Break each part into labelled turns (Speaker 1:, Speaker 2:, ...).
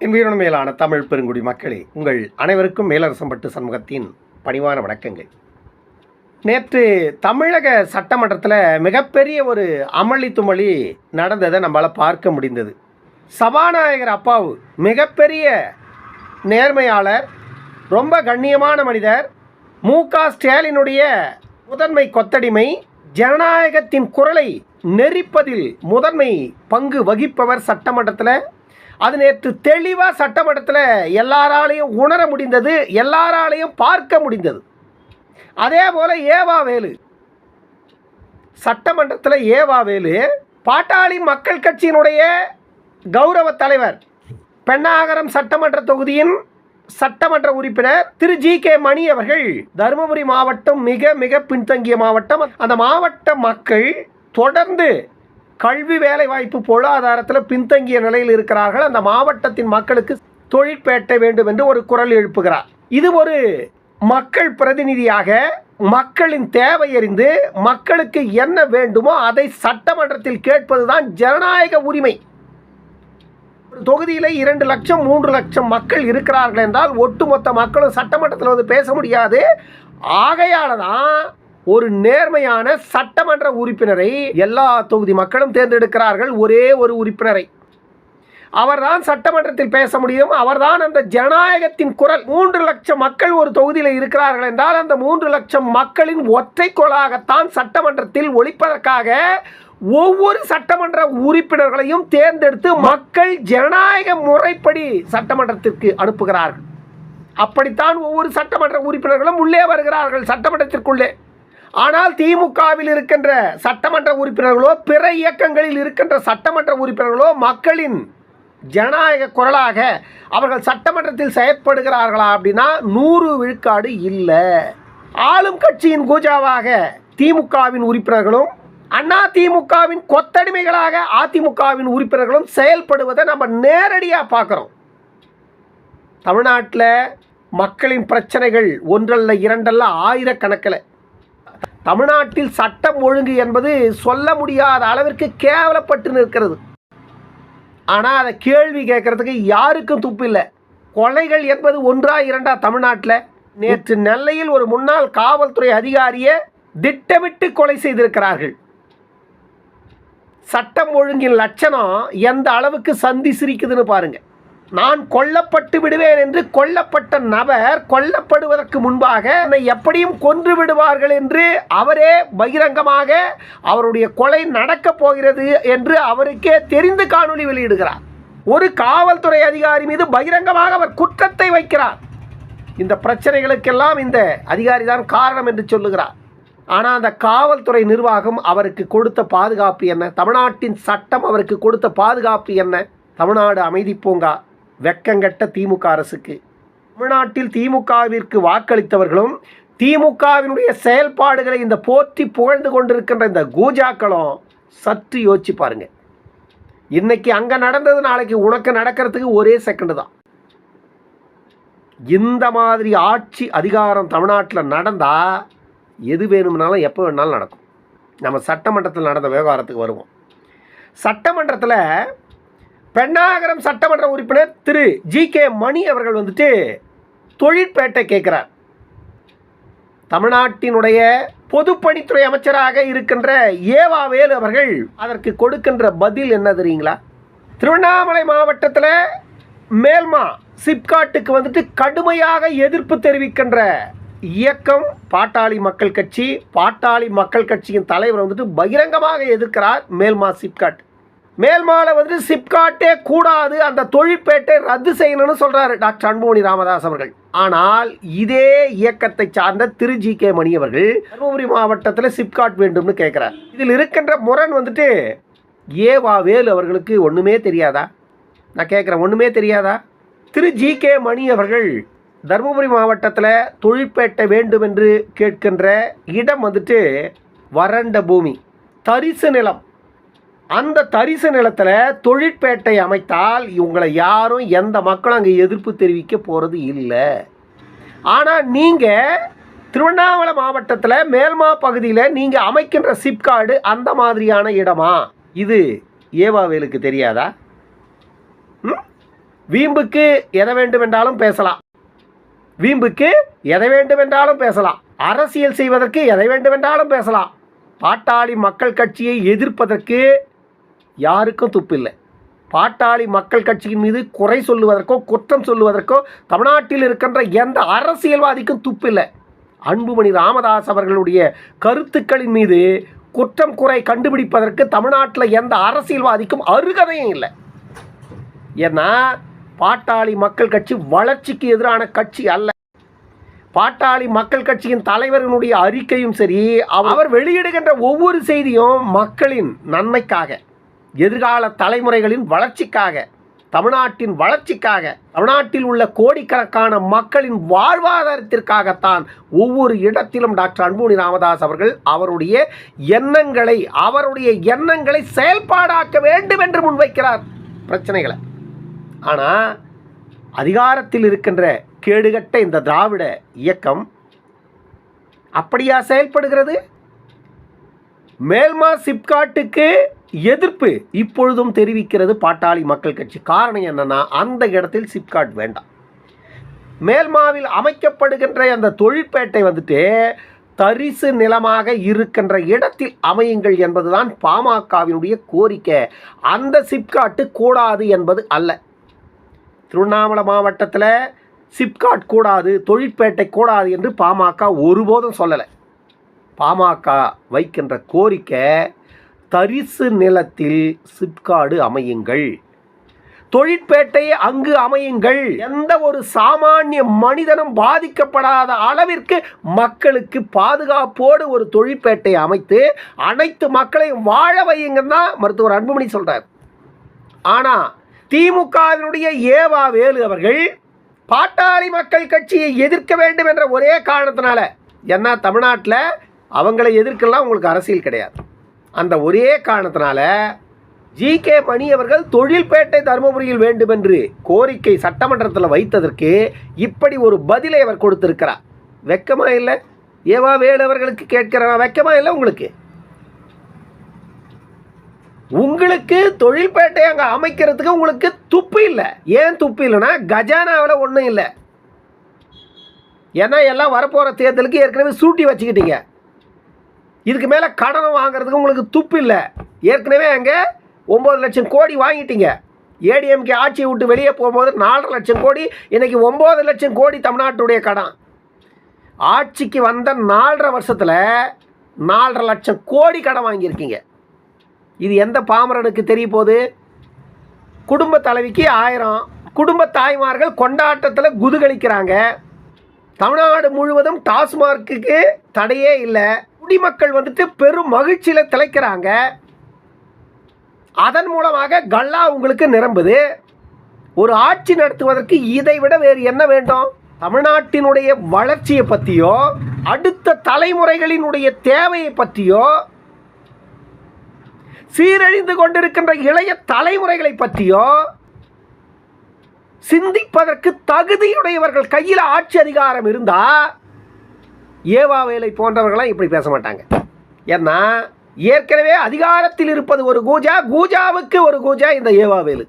Speaker 1: என் மேலான தமிழ் பெருங்குடி மக்களே உங்கள் அனைவருக்கும் மேலரசம்பட்டு சண்முகத்தின் பணிவான வணக்கங்கள். நேற்று தமிழக சட்டமன்றத்தில் மிகப்பெரிய ஒரு அமளி துமளி நடந்ததை நம்மளால் பார்க்க முடிந்தது. சபாநாயகர் அப்பாவு மிகப்பெரிய நேர்மையாளர் ரொம்ப கண்ணியமான மனிதர் மு க ஸ்டாலினுடைய முதன்மை கொத்தடிமை ஜனநாயகத்தின் குரலை நெறிப்பதில் முதன்மை பங்கு வகிப்பவர் சட்டமன்றத்தில் அது நேற்று தெளிவாக சட்டமன்றத்தில் எல்லாராலையும் உணர முடிந்தது எல்லாராலையும் பார்க்க முடிந்தது. அதே போல் ஏவா வேலு. சட்டமன்றத்தில் ஏவா வேலு பாட்டாளி மக்கள் கட்சியினுடைய கௌரவ தலைவர் பெண்ணாகரம் சட்டமன்ற தொகுதியின் சட்டமன்ற உறுப்பினர் திரு ஜி கே மணி அவர்கள் தருமபுரி மாவட்டம் மிக மிக பின்தங்கிய மாவட்டம். அந்த மாவட்ட மக்கள் தொடர்ந்து கல்வி வேலைவாய்ப்பு பொருளாதாரத்தில் பின்தங்கிய நிலையில் இருக்கிறார்கள். அந்த மாவட்டத்தின் மக்களுக்கு தொழிற்பேட்டை வேண்டும் என்று ஒரு குரல் எழுப்புகிறார். இது ஒரு மக்கள் பிரதிநிதியாக மக்களின் தேவை அறிந்து மக்களுக்கு என்ன வேண்டுமோ அதை சட்டமன்றத்தில் கேட்பதுதான் ஜனநாயக உரிமை. ஒரு தொகுதியில் இரண்டு லட்சம் மூன்று லட்சம் மக்கள் இருக்கிறார்கள் என்றால் ஒட்டுமொத்த மக்களும் சட்டமன்றத்தில் வந்து பேச முடியாது. ஆகையால தான் ஒரு நேர்மையான சட்டமன்ற உறுப்பினரை எல்லா தொகுதி மக்களும் தேர்ந்தெடுக்கிறார்கள் ஒரே ஒரு உறுப்பினரை. அவர்தான் சட்டமன்றத்தில் பேச முடியும். அவர்தான் அந்த ஜனநாயகத்தின் குரல். மூன்று லட்சம் மக்கள் ஒரு தொகுதியில் இருக்கிறார்கள் என்றால் அந்த மூன்று லட்சம் மக்களின் ஒற்றை குரலாகத்தான் சட்டமன்றத்தில் ஒழிப்பதற்காக ஒவ்வொரு சட்டமன்ற உறுப்பினர்களையும் தேர்ந்தெடுத்து மக்கள் ஜனநாயக முறைப்படி சட்டமன்றத்திற்கு அனுப்புகிறார்கள். அப்படித்தான் ஒவ்வொரு சட்டமன்ற உறுப்பினர்களும் உள்ளே வருகிறார்கள் சட்டமன்றத்திற்குள்ளே. ஆனால் திமுகவில் இருக்கின்ற சட்டமன்ற உறுப்பினர்களோ பிற இயக்கங்களில் இருக்கின்ற சட்டமன்ற உறுப்பினர்களோ மக்களின் ஜனநாயக குரலாக அவர்கள் சட்டமன்றத்தில் செயற்படுகிறார்களா அப்படின்னா நூறு விழுக்காடு இல்லை. ஆளும் கட்சியின் கூஜாவாக திமுகவின் உறுப்பினர்களும் அண்ணா திமுகவின் கொத்தடிமைகளாக அதிமுகவின் உறுப்பினர்களும் செயல்படுவதை நம்ம நேரடியாக பார்க்குறோம். தமிழ்நாட்டில் மக்களின் பிரச்சனைகள் ஒன்றல்ல இரண்டல்ல ஆயிரக்கணக்கில். தமிழ்நாட்டில் சட்டம் ஒழுங்கு என்பது சொல்ல முடியாத அளவிற்கு கேவலப்பட்டு நிற்கிறது. ஆனால் அதை கேள்வி கேட்கறதுக்கு யாருக்கும் துப்பு இல்லை கொலைகள் என்பது ஒன்றா இரண்டா தமிழ்நாட்டில். நேற்று நெல்லையில் ஒரு முன்னாள் காவல்துறை அதிகாரியை திட்டமிட்டு கொலை செய்திருக்கிறார்கள். சட்டம் ஒழுங்கின் லட்சணம் எந்த அளவுக்கு சந்தி சிரிக்குதுன்னு பாருங்கள் நான் கொல்லப்பட்டு விடுவேன் என்று கொல்லப்பட்ட நபர் கொல்லப்படுவதற்கு முன்பாக என்னை எப்படியும் கொன்று விடுவார்கள் என்று அவரே பகிரங்கமாக அவருடைய கொலை நடக்கப் போகிறது என்று அவருக்கே தெரிந்து காணொளி வெளியிடுகிறார். ஒரு காவல்துறை அதிகாரி மீது பகிரங்கமாக அவர் குற்றத்தை வைக்கிறார். இந்த பிரச்சனைகளுக்கெல்லாம் இந்த அதிகாரி தான் காரணம் என்று சொல்லுகிறார். ஆனால் அந்த காவல்துறை நிர்வாகம் அவருக்கு கொடுத்த பாதுகாப்பு என்ன? தமிழ்நாட்டின் சட்டம் அவருக்கு கொடுத்த பாதுகாப்பு என்ன? தமிழ்நாடு அமைதி பூங்கா. வெக்கங்கட்ட திமுக அரசுக்கு. தமிழ்நாட்டில் திமுகவிற்கு வாக்களித்தவர்களும் திமுகவினுடைய செயல்பாடுகளை இந்த போற்றி புகழ்ந்து கொண்டிருக்கின்ற இந்த கூஜாக்களும் சற்று யோசிச்சு பாருங்க. இன்னைக்கு அங்கே நடந்தது நாளைக்கு உனக்கு நடக்கிறதுக்கு ஒரே செகண்டு தான். இந்த மாதிரி ஆட்சி அதிகாரம் தமிழ்நாட்டில் நடந்தால் எது வேணும்னாலும் எப்போ வேணாலும் நடக்கும். நம்ம சட்டமன்றத்தில் நடந்த விவகாரத்துக்கு வருவோம். சட்டமன்றத்தில் பெண்ணாகரம் சட்டமன்ற உறுப்பினர் திரு ஜி கே மணி அவர்கள் வந்துட்டு தொழிற்பேட்டை கேட்குறார். தமிழ்நாட்டினுடைய பொதுப்பணித்துறை அமைச்சராக இருக்கின்ற ஏவா வேலு அவர்கள் அதற்கு கொடுக்கின்ற பதில் என்ன தெரியுங்களா? திருவண்ணாமலை மாவட்டத்தில் மேல்மா சிப்காட்டுக்கு வந்துட்டு கடுமையாக எதிர்ப்பு தெரிவிக்கின்ற இயக்கம் பாட்டாளி மக்கள் கட்சி பாட்டாளி மக்கள் கட்சியின் தலைவர் வந்துட்டு பகிரங்கமாக எதிர்க்கிறார் மேல்மா சிப்காட். மேல்மால வந்து சிப்காட்டே கூடாது அந்த தொழிற்பேட்டை ரத்து செய்யணும்னு சொல்கிறாரு டாக்டர் அன்புமணி ராமதாஸ் அவர்கள். ஆனால் இதே இயக்கத்தை சார்ந்த திரு ஜி கே மணி அவர்கள் தருமபுரி மாவட்டத்தில் சிப்காட் வேண்டும்னு கேட்குறார் இதில் இருக்கின்ற முரண் வந்துட்டு ஏவா வேலு அவர்களுக்கு ஒன்றுமே தெரியாதா? நான் கேட்குறேன் ஒன்றுமே தெரியாதா? திரு ஜி கே மணி அவர்கள் தருமபுரி மாவட்டத்தில் தொழிற்பேட்டை வேண்டும் என்று கேட்கின்ற இடம் வந்துட்டு வறண்ட பூமி தரிசு நிலம். அந்த தரிசு நிலத்தில் தொழிற்பேட்டை அமைத்தால் இவங்களை யாரும் எந்த மக்களும் அங்கே எதிர்ப்பு தெரிவிக்க போகிறது இல்லை. ஆனால் நீங்கள் திருவண்ணாமலை மாவட்டத்தில் மேல்மா பகுதியில் நீங்கள் அமைக்கின்ற சிப்காடு அந்த மாதிரியான இடமா? இது ஏவாவேலுக்கு தெரியாதா? ம்? வீம்புக்கு எதை வேண்டுமென்றாலும் பேசலாம். வீம்புக்கு எதை வேண்டுமென்றாலும் பேசலாம். அரசியல் செய்வதற்கு எதை வேண்டுமென்றாலும் பேசலாம். பாட்டாளி மக்கள் கட்சியை எதிர்ப்பதற்கு யாருக்கும் துப்பில்லை. பாட்டாளி மக்கள் கட்சியின் மீது குறை சொல்லுவதற்கோ குற்றம் சொல்லுவதற்கோ தமிழ்நாட்டில் இருக்கின்ற எந்த அரசியல்வாதிக்கும் துப்பில்லை. அன்புமணி ராமதாஸ் அவர்களுடைய கருத்துக்களின் மீது குற்றம் குறை கண்டுபிடிப்பதற்கு தமிழ்நாட்டில் எந்த அரசியல்வாதிக்கும் அருகதையும் இல்லை. ஏன்னா பாட்டாளி மக்கள் கட்சி வளர்ச்சிக்கு எதிரான கட்சி அல்ல. பாட்டாளி மக்கள் கட்சியின் தலைவர்களுடைய அறிக்கையும் சரி அவர் வெளியிடுகின்ற ஒவ்வொரு செய்தியும் மக்களின் நன்மைக்காக. எதிர்கால தலைமுறைகளின் வளர்ச்சிக்காக தமிழ்நாட்டின் வளர்ச்சிக்காக தமிழ்நாட்டில் உள்ள கோடிக்கணக்கான மக்களின் வாழ்வாதாரத்திற்காகத்தான் ஒவ்வொரு இடத்திலும் டாக்டர் அன்புமணி ராமதாஸ் அவர்கள் அவருடைய எண்ணங்களை அவருடைய எண்ணங்களை செயல்பாடாக்க வேண்டும் என்று முன்வைக்கிறார் பிரச்சனைகளை. ஆனால் அதிகாரத்தில் இருக்கின்ற கேடுகட்ட இந்த திராவிட இயக்கம் அப்படியா செயல்படுகிறது? மேல்மா சிப்காட்டுக்கு எதிர்ப்பு இப்பொழுதும் தெரிவிக்கிறது பாட்டாளி மக்கள் கட்சி. காரணம் என்னன்னா அந்த இடத்தில் சிப்காட் வேண்டாம். மேல்மாவில் அமைக்கப்படுகின்ற அந்த தொழிற்பேட்டை வந்துட்டு தரிசு நிலமாக இருக்கின்ற இடத்தில் அமையுங்கள் என்பதுதான் பாமகவினுடைய கோரிக்கை. அந்த சிப்காட்டு கூடாது என்பது அல்ல. திருவண்ணாமலை மாவட்டத்தில் சிப்காட் கூடாது தொழிற்பேட்டை கூடாது என்று பாமக ஒருபோதும் சொல்லலை. பாமக வைக்கின்ற கோரிக்கை தரிசு நிலத்தில் சிப்காடு அமையுங்கள். தொழிற்பேட்டை அங்கு அமையுங்கள். எந்த ஒரு சாமானிய மனிதனும் பாதிக்கப்படாத அளவிற்கு மக்களுக்கு பாதுகாப்போடு ஒரு தொழிற்பேட்டை அமைத்து அனைத்து மக்களையும் வாழ வையுங்கன்னு தான் மருத்துவர் அன்புமணி சொல்றார். ஆனா திமுகவினுடைய ஏவா வேலு அவர்கள் பாட்டாளி மக்கள் கட்சியை எதிர்க்க வேண்டும் என்ற ஒரே காரணத்தினால ஏன்னா தமிழ்நாட்டில் அவங்களை எதிர்க்கலாம் உங்களுக்கு அரசியல் கிடையாது. அந்த ஒரே காரணத்தினால ஜி கே மணி அவர்கள் தொழில்பேட்டை தருமபுரியில் வேண்டும் என்று கோரிக்கை சட்டமன்றத்தில் வைத்ததற்கு இப்படி ஒரு பதிலை அவர் கொடுத்திருக்கிறார். வெக்கமா இல்லை? ஏவா வேலு அவர்களுக்கு கேட்கிறா வெக்கமா இல்லை உங்களுக்கு? உங்களுக்கு தொழில்பேட்டை அங்கே அமைக்கிறதுக்கு உங்களுக்கு துப்பு இல்லை. ஏன் துப்பு இல்லைன்னா கஜானாவில் ஒன்றும் இல்லை. ஏன்னா எல்லாம் வரப்போகிற தேர்தலுக்கு ஏற்கனவே சூட்டி வச்சுக்கிட்டீங்க. இதுக்கு மேலே கடனை வாங்குறதுக்கு உங்களுக்கு துப்பு இல்லை. ஏற்கனவே அங்கே ஒம்பது லட்சம் கோடி வாங்கிட்டீங்க. ஏடிஎம்கே ஆட்சியை விட்டு வெளியே போகும்போது நாலரை லட்சம் கோடி இன்றைக்கி ஒம்பது லட்சம் கோடி தமிழ்நாட்டுடைய கடன். ஆட்சிக்கு வந்த நாலரை வருஷத்தில் நாலரை லட்சம் கோடி கடன் வாங்கியிருக்கீங்க. இது எந்த பாமரனுக்கு தெரிய போகுது? குடும்ப தலைவிக்கு ஆயிரம். குடும்ப தாய்மார்கள் கொண்டாட்டத்தில் குதுகலிக்கிறாங்க. தமிழ்நாடு முழுவதும் டாஸ்மார்க்குக்கு தடையே இல்லை. குடிமக்கள் வந்துட்டு பெரும் மகிழ்ச்சியில் திளைக்கிறாங்க. அதன் மூலமாக கல்லா உங்களுக்கு நிரம்புது. ஒரு ஆட்சி நடத்துவதற்கு இதை விட வேறு என்ன வேண்டும்? தமிழ்நாட்டினுடைய வளர்ச்சியை பற்றியோ அடுத்த தலைமுறைகளினுடைய தேவையை பற்றியோ சீரழிந்து கொண்டிருக்கின்ற இளைய தலைமுறைகளை பற்றியோ சிந்திப்பதற்கு தகுதியுடையவர்கள் கையில் ஆட்சி அதிகாரம் இருந்தால் ஏவா வேலை போன்றவர்களாம் இப்படி பேச மாட்டாங்க. ஏன்னா ஏற்கனவே அதிகாரத்தில் இருப்பது ஒரு கூஜா கூஜாவுக்கு ஒரு கூஜா இந்த ஏவா வேலு.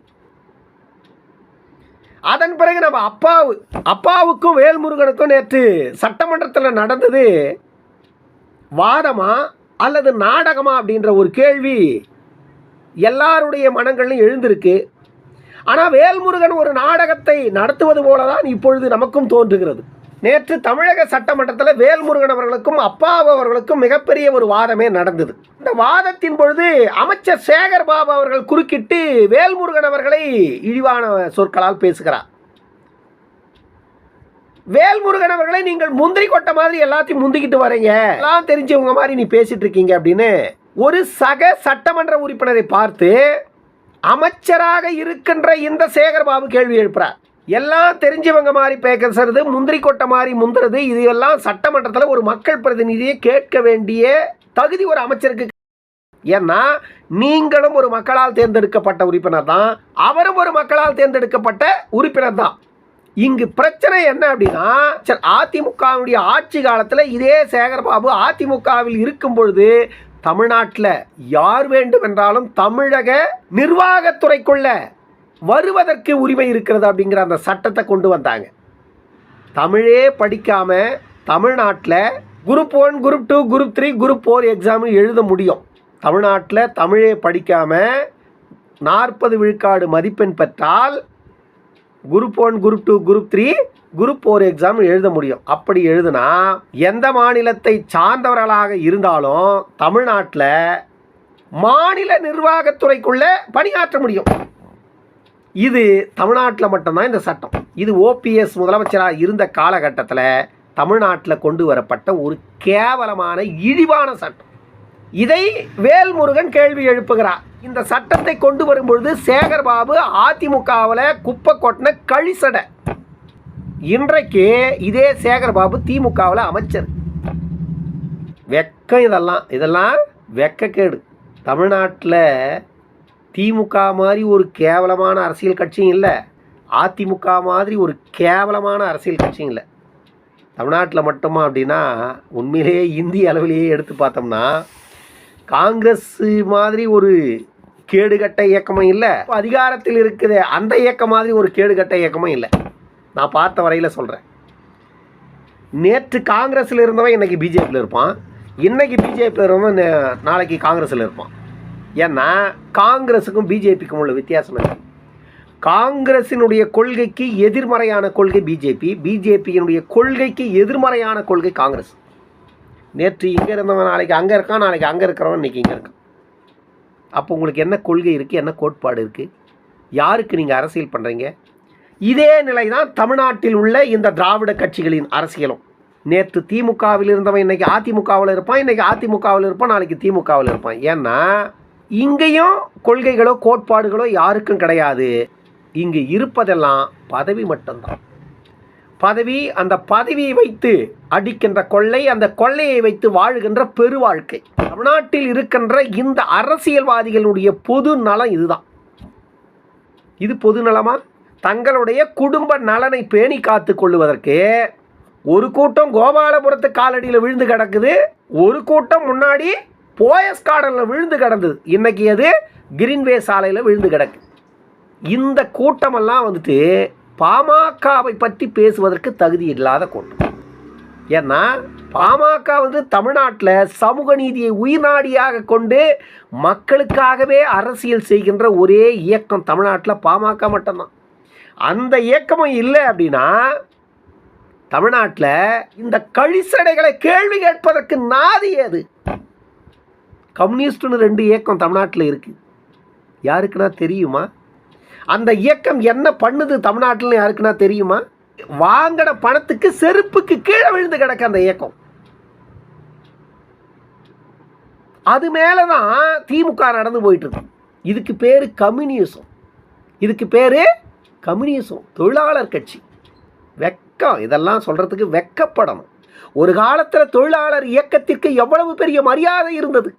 Speaker 1: அதன் பிறகு நம்ம அப்பாவு அப்பாவுக்கும் வேல்முருகனுக்கும் நேற்று சட்டமன்றத்தில் நடந்தது வாதமா அல்லது நாடகமா அப்படின்ற ஒரு கேள்வி எல்லாருடைய மனங்களிலும் எழுந்திருக்கு. ஆனால் வேல்முருகன் ஒரு நாடகத்தை நடத்துவது போல தான் இப்பொழுது நமக்கும் தோன்றுகிறது. நேற்று தமிழக சட்டமன்றத்தில் வேல்முருகன் அவர்களுக்கும் அப்பாவு அவர்களுக்கும் மிகப்பெரிய ஒரு வாதமே நடந்தது. இந்த வாதத்தின் பொழுது அமைச்சர் சேகர் பாபு அவர்கள் குறுக்கிட்டு வேல்முருகன் அவர்களை இழிவான சொற்களால் பேசுகிறார். வேல்முருகன் அவர்களை நீங்கள் முந்திரி கொட்ட மாதிரி எல்லாத்தையும் முந்திக்கிட்டு வரீங்க. எல்லாம் தெரிஞ்சவங்க மாதிரி நீ பேசிட்டு இருக்கீங்க அப்படின்னு ஒரு சக சட்டமன்ற உறுப்பினரை பார்த்து அமைச்சராக இருக்கின்ற இந்த சேகர்பாபு கேள்வி எழுப்புறார். எல்லாம் தெரிஞ்சவங்க மாதிரி பேசுறது முந்திரி கொட்டை மாதிரி முந்துறது இது எல்லாம் சட்டமன்றத்தில் ஒரு மக்கள் பிரதிநிதியை கேட்க வேண்டிய தகுதி ஒரு அமைச்சருக்கு. ஏன்னா நீங்களும் ஒரு மக்களால் தேர்ந்தெடுக்கப்பட்ட உறுப்பினர் தான் அவரும் ஒரு மக்களால் தேர்ந்தெடுக்கப்பட்ட உறுப்பினர் தான் இங்கு பிரச்சனை என்ன அப்படின்னா சரி அதிமுகவுடைய ஆட்சி காலத்தில் இதே சேகர்பாபு அதிமுகவில் இருக்கும் பொழுது தமிழ்நாட்டில் யார் வேண்டும் என்றாலும் தமிழக நிர்வாகத்துறைக்குள்ள வருவதற்கு உரிமை இருக்கிறது அப்படிங்கிற அந்த சட்டத்தை கொண்டு வந்தாங்க. தமிழே படிக்காம தமிழ்நாட்டில் group one group two group three group four exam எழுத முடியும். தமிழ்நாட்டில் தமிழே படிக்காமல் நாற்பது விழுக்காடு மதிப்பெண் பெற்றால் group one group two group three group four exam எழுத முடியும். அப்படி எழுதுனா எந்த மாநிலத்தை சார்ந்தவர்களாக இருந்தாலும் தமிழ்நாட்டில் மாநில நிர்வாகத்துறைக்குள்ளே பணியாற்ற முடியும். இது தமிழ்நாட்டில் மட்டும்தான் இந்த சட்டம். இது ஓபிஎஸ் முதலமைச்சராக இருந்த காலகட்டத்தில் தமிழ்நாட்டில் கொண்டு வரப்பட்ட ஒரு கேவலமான இழிவான சட்டம். இதை வேல்முருகன் கேள்வி எழுப்புகிறார். இந்த சட்டத்தை கொண்டு வரும்பொழுது சேகர்பாபு அதிமுகவில் குப்பை கொட்டின கழிசடை. இன்றைக்கு இதே சேகர்பாபு திமுகவில் அமைச்சர். வெக்கம் இதெல்லாம் இதெல்லாம் வெக்கக்கேடு. தமிழ்நாட்டில் திமுக மாதிரி ஒரு கேவலமான அரசியல் கட்சியும் இல்லை. அதிமுக மாதிரி ஒரு கேவலமான அரசியல் கட்சியும் இல்லை. தமிழ்நாட்டில் மட்டுமா அப்படின்னா உண்மையிலேயே இந்திய அளவிலேயே எடுத்து பார்த்தோம்னா காங்கிரஸ் மாதிரி ஒரு கேடுகட்ட இயக்கமும் இல்லை. அதிகாரத்தில் இருக்குது அந்த இயக்கம் மாதிரி ஒரு கேடுகட்ட இயக்கமும் இல்லை. நான் பார்த்த வரையில் சொல்கிறேன் நேற்று காங்கிரஸில் இருந்தவன் இன்றைக்கி பிஜேபியில் இருப்பான். இன்றைக்கி பிஜேபியில் இருந்தவன் நாளைக்கு காங்கிரஸில் இருப்பான். ஏன்னா காங்கிரஸுக்கும் பிஜேபிக்கும் உள்ள வித்தியாசம் என்ன? காங்கிரசினுடைய கொள்கைக்கு எதிர்மறையான கொள்கை பிஜேபி பிஜேபியினுடைய கொள்கைக்கு எதிர்மறையான கொள்கை காங்கிரஸ். நேற்று இங்கே இருந்தவன் நாளைக்கு அங்கே இருக்கான் நாளைக்கு அங்கே இருக்கிறவன் இன்னைக்கு இங்கே இருக்கான். அப்போ உங்களுக்கு என்ன கொள்கை இருக்குது என்ன கோட்பாடு இருக்குது யாருக்கு நீங்கள் அரசியல் பண்ணுறீங்க இதே நிலை தான் தமிழ்நாட்டில் உள்ள இந்த திராவிட கட்சிகளின் அரசியலும். நேற்று திமுகவில் இருந்தவன் இன்றைக்கி அதிமுகவில் இருப்பான் இன்றைக்கி அதிமுகவில் இருப்பான் நாளைக்கு திமுகவில் இருப்பான். ஏன்னா இங்கேயும் கொள்கைகளோ கோட்பாடுகளோ யாருக்கும் கிடையாது. இங்கு இருப்பதெல்லாம் பதவி மட்டும்தான். பதவி அந்த பதவியை வைத்து அடிக்கின்ற கொள்ளை அந்த கொள்ளையை வைத்து வாழுகின்ற பெரு வாழ்க்கை தமிழ்நாட்டில் இருக்கின்ற இந்த அரசியல்வாதிகளுடைய பொது நலம் இதுதான். இது பொது நலமா? தங்களுடைய குடும்ப நலனை பேணி காத்து கொள்ளுவதற்கு ஒரு கூட்டம் கோபாலபுரத்து காலடியில் விழுந்து கிடக்குது. ஒரு கூட்டம் முன்னாடி போயஸ் கார்டனில் விழுந்து கிடந்தது. இன்றைக்கி அது கிரீன்வே சாலையில் விழுந்து கிடக்கு. இந்த கூட்டமெல்லாம் வந்துட்டு பாமகவை பற்றி பேசுவதற்கு தகுதி இல்லாத கூட்டம். ஏன்னா பாமக வந்து தமிழ்நாட்டில் சமூக நீதியை உயிர்நாடியாக கொண்டு மக்களுக்காகவே அரசியல் செய்கின்ற ஒரே இயக்கம் தமிழ்நாட்டில் பாமக மட்டும்தான். அந்த இயக்கமும் இல்லை அப்படின்னா தமிழ்நாட்டில் இந்த கழிசடைகளை கேள்வி கேட்பதற்கு நாதி அது கம்யூனிஸ்ட்னு ரெண்டு இயக்கம் தமிழ்நாட்டில் இருக்குது யாருக்குன்னா தெரியுமா? அந்த இயக்கம் என்ன பண்ணுது தமிழ்நாட்டில் யாருக்குன்னா தெரியுமா? வாங்கின பணத்துக்கு செருப்புக்கு கீழே விழுந்து கிடக்க அந்த இயக்கம். அது மேலே தான் திமுக நடந்து போயிட்டு இருக்கு இதுக்கு பேர் கம்யூனிசம். இதுக்கு பேர் கம்யூனிசம் தொழிலாளர் கட்சி. வெக்கம் இதெல்லாம் சொல்கிறதுக்கு வெக்கப்படணும். ஒரு காலத்தில் தொழிலாளர் இயக்கத்திற்கு எவ்வளவு பெரிய மரியாதை இருந்தது?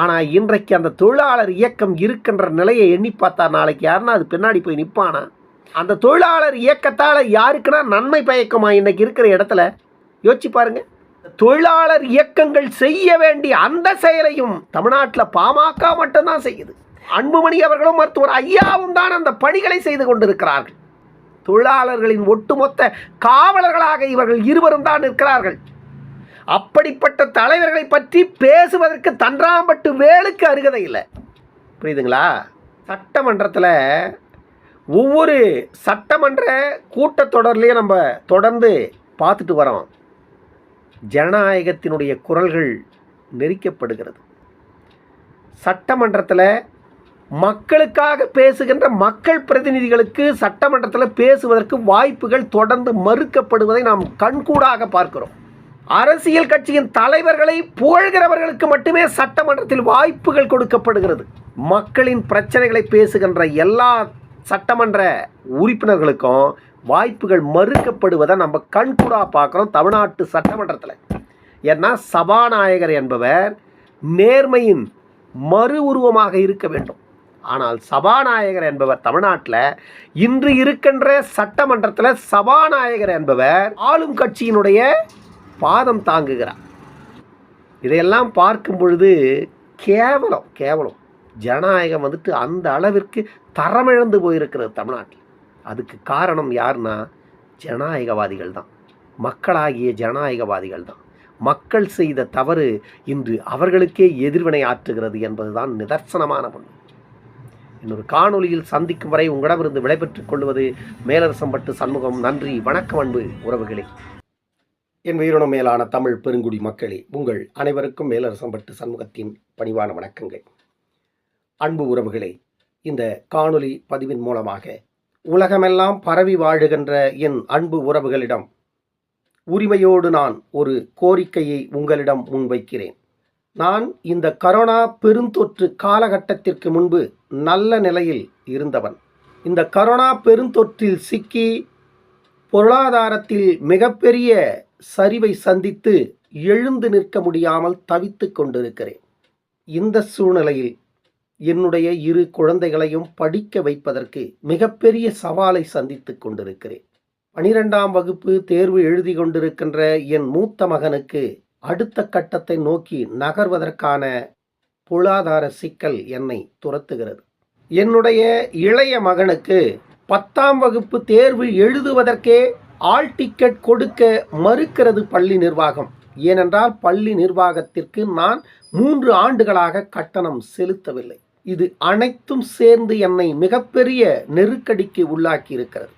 Speaker 1: ஆனால் இன்றைக்கு அந்த தொழிலாளர் இயக்கம் இருக்கின்ற நிலையை எண்ணி பார்த்தா நாளைக்கு யாருன்னா அது பின்னாடி போய் நிற்பானா அந்த தொழிலாளர் இயக்கத்தால் யாருக்குன்னா நன்மை பயக்குமா? இன்றைக்கி இருக்கிற இடத்துல? யோசிச்சு பாருங்க. தொழிலாளர் இயக்கங்கள் செய்ய வேண்டிய அந்த செயலையும் தமிழ்நாட்டில் பாமக மட்டும்தான் செய்யுது. அன்புமணி அவர்களும் மருத்துவர் ஐயாவும் தான் அந்த பணிகளை செய்து கொண்டிருக்கிறார்கள். தொழிலாளர்களின் ஒட்டுமொத்த காவலர்களாக இவர்கள் இருவரும் தான் இருக்கிறார்கள். அப்படிப்பட்ட தலைவர்களை பற்றி பேசுவதற்கு தன்றாம்பட்டு வேலுக்கு அருகதை இல்லை. புரியுதுங்களா? சட்டமன்றத்தில் ஒவ்வொரு சட்டமன்ற கூட்டத்தொடர்லேயே நம்ம தொடர்ந்து பார்த்துட்டு வரோம். ஜனநாயகத்தினுடைய குரல்கள் நெரிக்கப்படுகிறது. சட்டமன்றத்தில் மக்களுக்காக பேசுகின்ற மக்கள் பிரதிநிதிகளுக்கு சட்டமன்றத்தில் பேசுவதற்கு வாய்ப்புகள் தொடர்ந்து மறுக்கப்படுவதை நாம் கண்கூடாக பார்க்கிறோம். அரசியல் கட்சியின் தலைவர்களை புகழ்கிறவர்களுக்கு மட்டுமே சட்டமன்றத்தில் வாய்ப்புகள் கொடுக்கப்படுகிறது. மக்களின் பிரச்சனைகளை பேசுகின்ற எல்லா சட்டமன்ற உறுப்பினர்களுக்கும் வாய்ப்புகள் மறுக்கப்படுவதை நம்ம கண்கூடா பார்க்குறோம் தமிழ்நாட்டு சட்டமன்றத்தில். ஏன்னா சபாநாயகர் என்பவர் நேர்மையின் மறு உருவமாக இருக்க வேண்டும். ஆனால் சபாநாயகர் என்பவர் தமிழ்நாட்டில் இன்று இருக்கின்ற சட்டமன்றத்தில் சபாநாயகர் என்பவர் ஆளும் கட்சியினுடைய பாதம் தாங்குகிறார் இதையெல்லாம் பார்க்கும் பொழுது கேவலம் கேவலம். ஜனநாயகம் வந்துட்டு அந்த அளவிற்கு தரமிழந்து போயிருக்கிறது தமிழ்நாட்டில். அதுக்கு காரணம் யாருன்னா ஜனநாயகவாதிகள் தான். மக்களாகிய ஜனநாயகவாதிகள் தான். மக்கள் செய்த தவறு இன்று அவர்களுக்கே எதிர்வினை ஆற்றுகிறது என்பதுதான் நிதர்சனமான ஒன்று இன்னொரு காணொளியில் சந்திக்கும் வரை உங்களிடமிருந்து விடைபெற்றுக் கொள்வது மேலரசம்பட்டு சண்முகம். நன்றி வணக்கம் அன்பு உறவுகளே. என் உயிரினம் மேலான தமிழ் பெருங்குடி மக்களே உங்கள் அனைவருக்கும் மேலரசம்பட்டு சண்முகத்தின் பணிவான வணக்கங்கள். அன்பு உறவுகளே இந்த காணொலி பதிவின் மூலமாக உலகமெல்லாம் பரவி வாழுகின்ற என் அன்பு உறவுகளிடம் உரிமையோடு நான் ஒரு கோரிக்கையை உங்களிடம் முன்வைக்கிறேன். நான் இந்த கரோனா பெருந்தொற்று காலகட்டத்திற்கு முன்பு நல்ல நிலையில் இருந்தவன். இந்த கரோனா பெருந்தொற்றில் சிக்கி பொருளாதாரத்தில் மிகப்பெரிய சரிவை சந்தித்து எழுந்து நிற்க முடியாமல் தவித்து கொண்டிருக்கிறேன். இந்த சூழ்நிலையில் என்னுடைய இரு குழந்தைகளையும் படிக்க வைப்பதற்கு மிகப்பெரிய சவாலை சந்தித்து கொண்டிருக்கிறேன். பனிரெண்டாம் வகுப்பு தேர்வு எழுதி கொண்டிருக்கின்ற என் மூத்த மகனுக்கு அடுத்த கட்டத்தை நோக்கி நகர்வதற்கான பொருளாதார சிக்கல் என்னை துரத்துகிறது. என்னுடைய இளைய மகனுக்கு பத்தாம் வகுப்பு தேர்வு எழுதுவதற்கே ஆல் டிக்கெட் கொடுக்க மறுக்கிறது பள்ளி நிர்வாகம். ஏனென்றால் பள்ளி நிர்வாகத்திற்கு நான் மூன்று ஆண்டுகளாக கட்டணம் செலுத்தவில்லை. இது அனைத்தும் சேர்ந்து என்னை மிகப்பெரிய நெருக்கடிக்கு உள்ளாக்கி இருக்கிறது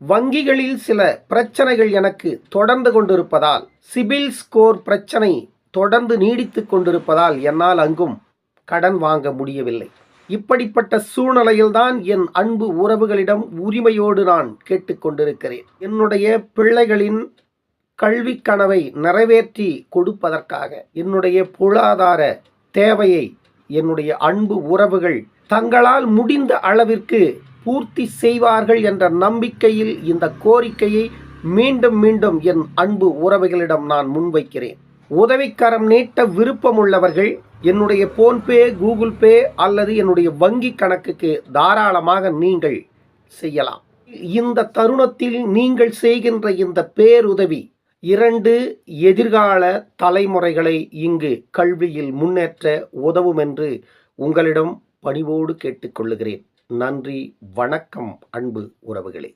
Speaker 1: வங்கிகளில் சில பிரச்சனைகள் எனக்கு தொடர்ந்து கொண்டிருப்பதால் சிபில் ஸ்கோர் பிரச்சனை தொடர்ந்து நீடித்து கொண்டிருப்பதால் என்னால் அங்கும் கடன் வாங்க முடியவில்லை. இப்படிப்பட்ட சூழ்நிலையில்தான் என் அன்பு உறவுகளிடம் உரிமையோடு நான் கேட்டுக்கொண்டிருக்கிறேன். என்னுடைய பிள்ளைகளின் கல்வி கனவை நிறைவேற்றி கொடுப்பதற்காக என்னுடைய பொருளாதார தேவையை என்னுடைய அன்பு உறவுகள் தங்களால் முடிந்த அளவிற்கு பூர்த்தி செய்வார்கள் என்ற நம்பிக்கையில் இந்த கோரிக்கையை மீண்டும் மீண்டும் என் அன்பு உறவுகளிடம் நான் முன்வைக்கிறேன். உதவிக்கரம் நீட்ட விருப்பமுள்ளவர்கள் என்னுடைய போன்பே கூகுள் பே அல்லது என்னுடைய வங்கி கணக்குக்கு தாராளமாக நீங்கள் செய்யலாம். இந்த தருணத்தில் நீங்கள் செய்கின்ற இந்த பேருதவி இரண்டு எதிர்கால தலைமுறைகளை இங்கு கல்வியில் முன்னேற்ற உதவும் என்று உங்களிடம் பணிவோடு கேட்டுக்கொள்ளுகிறேன் நன்றி வணக்கம் அன்பு உறவுகளே.